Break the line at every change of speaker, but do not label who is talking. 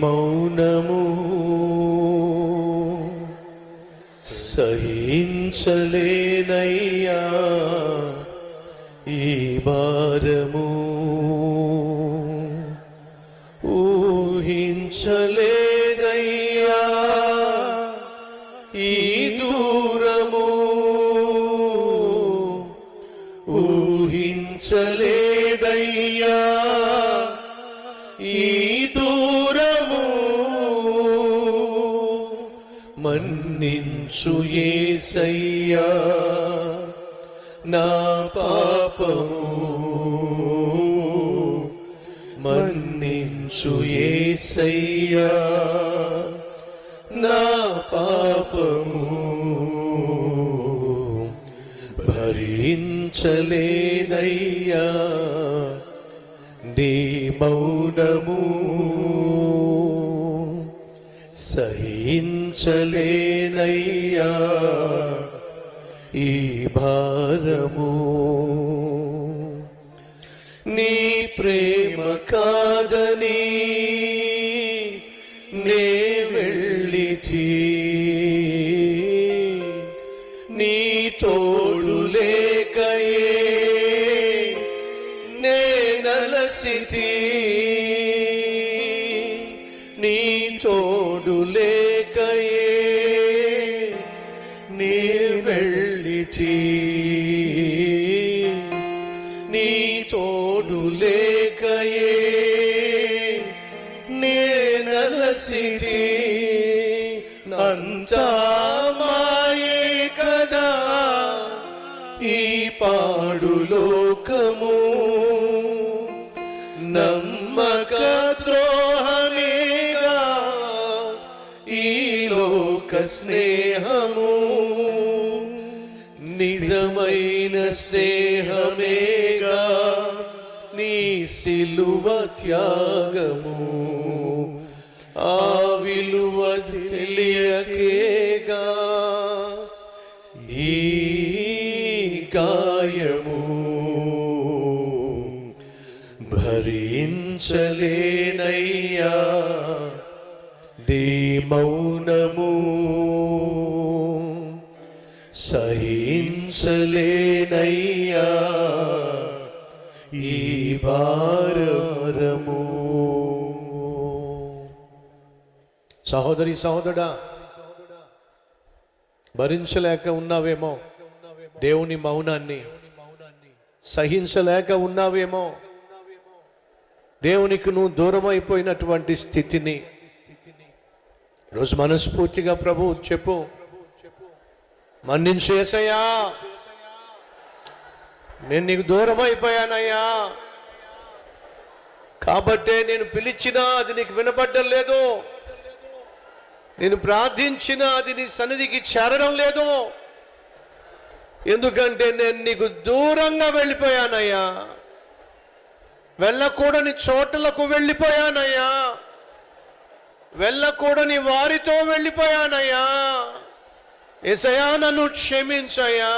మౌనము సహించలేనయ్యా ఈ భారము. ఊహించలేదయ్యా ఈ దూరము. ఊహించలేదయ్యా ఈ మన్నించు ఏసయ్యా నా పాపము. మన్నించు ఏసయ్యా నా పాపము. భరించలేదయ్యా నీ మౌనము. సహించలేనయ్యా ఈ భారము. నీ ప్రేమ కాదని నే వెళ్ళిచి. నీ తోడు లేకయే నే నలసితి నీ వెళ్ళిచి నీ తోడు లేకయే నేనలసిచి అంతా కదా. ఈ పాడు లోకము నమ్మక ద్రోహమేగా. ఈ లోక స్నేహము నిజమైన స్నేహమేగా నీ సిలువ త్యాగము. ఆ విలువ తెలియకేగా ఈ గాయము భరించలేనయ్యా నీ మౌనము. సహించలేనయ్యా. ఈ భారము సహోదరి సహోదరా భరించలేక ఉన్నావేమో దేవుని మౌనాన్ని. సహించలేక ఉన్నావేమో దేవునికి నువ్వు దూరం అయిపోయినటువంటి స్థితిని. రోజు మనస్ఫూర్తిగా ప్రభు చెప్పు. మన్నించు ఏసయ్యా. నేను నీకు దూరం అయిపోయానయ్యా. కాబట్టే నేను పిలిచినా అది నీకు వినపడడం లేదు. నేను ప్రార్థించినా అది నీ సన్నిధికి చేరడం లేదు. ఎందుకంటే నేను నీకు దూరంగా వెళ్ళిపోయానయ్యా. వెళ్ళకూడని చోట్లకు వెళ్ళిపోయానయ్యా. వెళ్ళకూడని వారితో వెళ్ళిపోయానయ్యా. ఎసయా నన్ను క్షమించయా